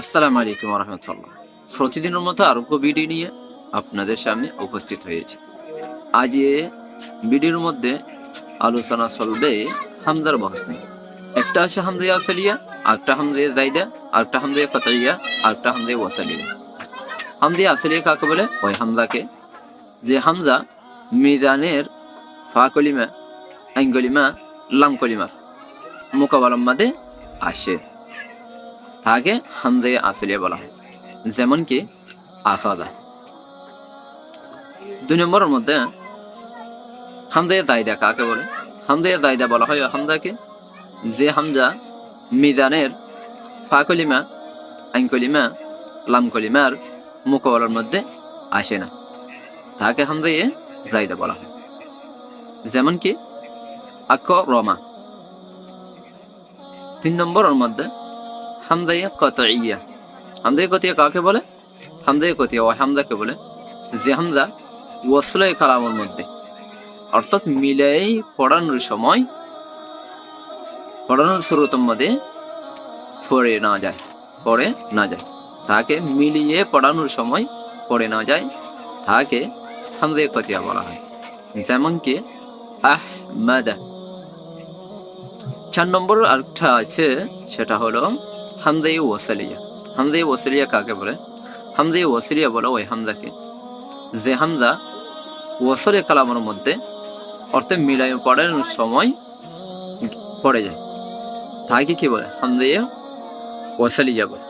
আসসালামু আলাইকুম রহমতুল্লাহ প্রতিদিনের মতো আরোগ্য ভিডিও নিয়ে আপনাদের সামনে উপস্থিত হয়েছে। আজ এ ভিডিওর মধ্যে আলোচনা চলবে হামদার বহস নিয়ে একটা আছে হামদিয়া আসলিয়া আরেকটা হামদিয়া জাইদা, আরেকটা হামদিয়া কতাইয়া, আরেকটা হামদিয়া ওয়াসালিয়া। হামদিয়া আসলিয়া কাকে বলে? ওই হামদাকে। যে হামজা মিজানের ফা কলিমা, আইন লাম কলিমার মোকাবেলার আসে। তাকে হামদে আসলিয়া বলা হয়, যেমন কি আখাদা। দুই নম্বরের মধ্যে হামদে দায়দা কাকে বলে? হামদে দায়দা বলা হয় হামদাকে যে হামজা মিজানের ফা কলিমা আইন কলিমা লাম কলিমার মোকাবেলার মধ্যে আসে না। তাকে হামদে জায়দা বলা হয়। যেমন কি আক রমা। তিন নম্বরের মধ্যে হামদাইয়া কতইয়া। হামদাইয়া কতিয়া কাকে বলে? হামদাইয়া কতিয়া ও হামদাকে বলে। যে হামদা ওয়াসলে কালামের মধ্যে। অর্থাৎ মিলাই পড়ানোর সময়, পড়ানোর শুরুতম মধ্যে পড়ে না যায়, পড়ে না যায়। তাকে মিলিয়ে পড়ানোর সময় পড়ে না যায়, তাকে হামদাইয়া কতিয়া বলা হয়। যেমন কি আহমাদা। চার নম্বর আরেকটা আছে, সেটা হলো হামদাই ওয়াসালিয়া হামদাই ওয়াসালিয়া কাকে বলে হামদাই ওয়াসালিয়া বলে ওই হামদাকে যে হামজা ওয়াসলে কালামের মধ্যে অর্থে মিলাই পড়ার সময় পড়ে যায় তাকে কি বলে হামদাইয়া ওয়াসালিয়া বলে